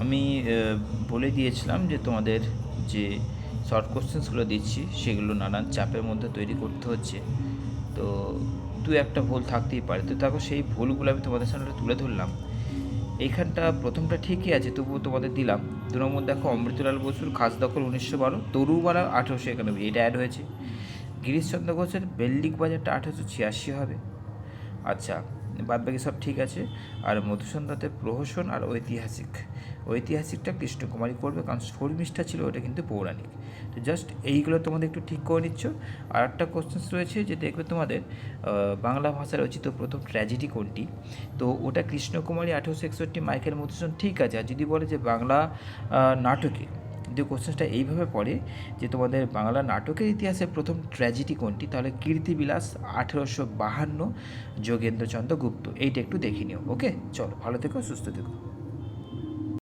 আমি বলে দিয়েছিলাম যে তোমাদের যে শর্ট কোশ্চেন্সগুলো দিচ্ছি, সেগুলো নানান চাপের মধ্যে তৈরি করতে হচ্ছে। তো দু একটা ভুল থাকতেই পারে। তো দেখো, সেই ভুলগুলো আমি তোমাদের সামনে তুলে ধরলাম। এইখানটা প্রথমটা ঠিকই আছে, তবুও তোমাদের দিলাম। দু নম্বর দেখো, অমৃতলাল বসুর খাস দখল উনিশশো বারো, তরুবালা আঠেরোশো একানব্বই, এটা অ্যাড হয়েছে। গিরিশচন্দ্র ঘোষের বেল্লিক বাজারটা আঠেরোশো ছিয়াশি হবে। আচ্ছা বাদ বাকি সব ঠিক আছে। আর মধুসূদনদের প্রহসন আর ঐতিহাসিক। ঐতিহাসিকটা কৃষ্ণকুমারী করবে, কারণ শর্মিষ্ঠা ছিল, ওটা কিন্তু পৌরাণিক। তো জাস্ট এইগুলো তোমাদের একটু ঠিক করে নিচ্ছ। আর একটা কোশ্চেন্স রয়েছে যে দেখবে তোমাদের বাংলা ভাষায় রচিত প্রথম ট্র্যাজেডি কোনটি? তো ওটা কৃষ্ণকুমারী আঠেরোশো একষট্টি মাইকেল মধুসূদন ঠিক আছে। আর যদি বলে যে বাংলা নাটকে যদি কোশ্চেনটা এইভাবে পড়ে যে তোমাদের বাংলা নাটকের ইতিহাসে প্রথম ট্র্যাজেডি কোনটি? তাহলে কীর্তিবিলাস আঠেরোশো বাহান্ন যোগেন্দ্রচন্দ্র গুপ্ত। এইটা একটু দেখে নিও ওকে চলো, ভালো থেকো, সুস্থ থেকো।